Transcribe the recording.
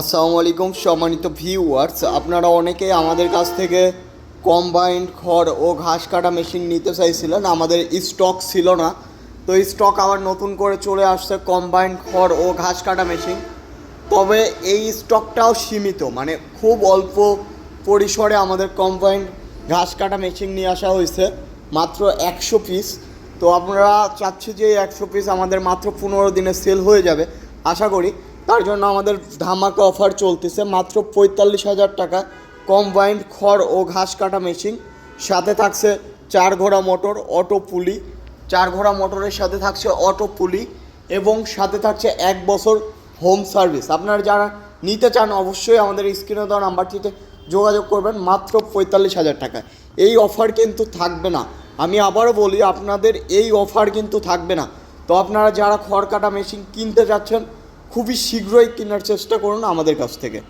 আসসালামু আলাইকুম সম্মানিত ভিউয়ার্স আপনারা অনেকেই আমাদের কাছ থেকে কম্বাইন্ড খড় ও ঘাস কাটা মেশিন নিতে চাইছিলেন। আমাদের স্টক ছিল না। তো স্টক আবার নতুন করে চলে আসছে কম্বাইন্ড খড় ও ঘাস কাটা মেশিন তবে এই স্টকটাও সীমিত মানে খুব অল্প পরিসরে আমাদের কম্বাইন্ড ঘাস কাটা মেশিন নিয়ে আসা হয়েছে, মাত্র একশো পিস তো আপনারা চাচ্ছি যে একশো পিস আমাদের মাত্র পনেরো দিনে সেল হয়ে যাবে। আশা করি তার জন্য আমাদের ধামাকা অফার চলতেছে, মাত্র পঁয়তাল্লিশ হাজার টাকা। কম্বাইন্ড খড় ও ঘাস কাটা মেশিন, সাথে থাকছে চার ঘোড়া মোটর, অটো পুলি। চার ঘোড়া মোটরের সাথে থাকছে অটো পুলি এবং সাথে থাকছে এক বছর হোম সার্ভিস। আপনারা যারা নিতে চান, অবশ্যই আমাদের স্ক্রিনে দেওয়া নাম্বারটিতে যোগাযোগ করবেন, মাত্র পঁয়তাল্লিশ হাজার টাকা এই অফার কিন্তু থাকবে না। আমি আবারও বলি, আপনাদের এই অফার কিন্তু থাকবে না। তো আপনারা যারা খড় কাটা মেশিন কিনতে যাচ্ছেন খুবই শীঘ্রই কেনার চেষ্টা করুন আমাদের কাছ থেকে।